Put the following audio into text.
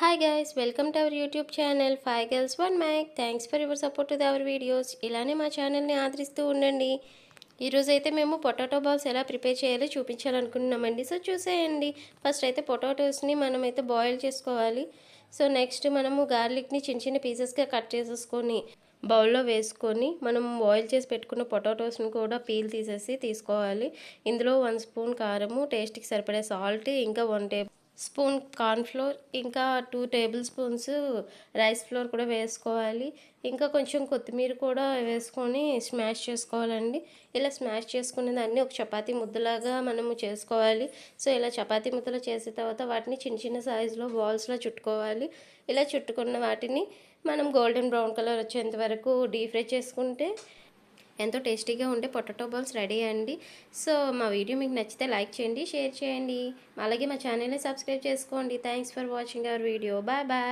Hi guys welcome to our YouTube channel five girls one mac thanks for your support to our videos ఇలానే మా ఛానల్ని ఆదరిస్తూ ఉండండి. ఈరోజు అయితే మేము పొటాటో బాల్స్ ఎలా ప్రిపేర్ చేయాలో చూపించాలనుకుంటున్నామండి. సో చూసేయండి. ఫస్ట్ అయితే పొటాటోస్ని మనమైతే బాయిల్ చేసుకోవాలి. సో నెక్స్ట్ మనము గార్లిక్ని చిన్న చిన్న పీసెస్గా కట్ చేసేసుకొని బౌల్లో వేసుకొని మనం బాయిల్ చేసి పెట్టుకున్న పొటాటోస్ని కూడా పీల్ తీసేసి తీసుకోవాలి. ఇందులో వన్ స్పూన్ కారము టేస్ట్కి సరిపడే సాల్ట్ ఇంకా వన్ టేబుల్ స్పూన్ కార్న్ఫ్లోర్ ఇంకా two table spoons rice flour కూడా వేసుకోవాలి. ఇంకా కొంచెం కొత్తిమీర కూడా వేసుకొని స్మాష్ చేసుకోవాలండి. ఇలా స్మాష్ చేసుకునే దాన్ని ఒక చపాతీ ముద్దలాగా మనము చేసుకోవాలి. సో ఇలా చపాతీ ముద్దలు చేసిన తర్వాత వాటిని చిన్న చిన్న సైజులో బాల్స్లో చుట్టుకోవాలి. ఇలా చుట్టుకున్న వాటిని మనం గోల్డెన్ బ్రౌన్ కలర్ వచ్చేంత వరకు డీప్ ఫ్రై చేసుకుంటే ఎంతో టేస్టీగా ఉండే పొటాటో బాల్స్ రెడీ అండి. సో మా వీడియో మీకు నచ్చితే లైక్ చేయండి షేర్ చేయండి. అలాగే మా ఛానల్ని సబ్స్క్రైబ్ చేసుకోండి. Thanks for watching our video bye bye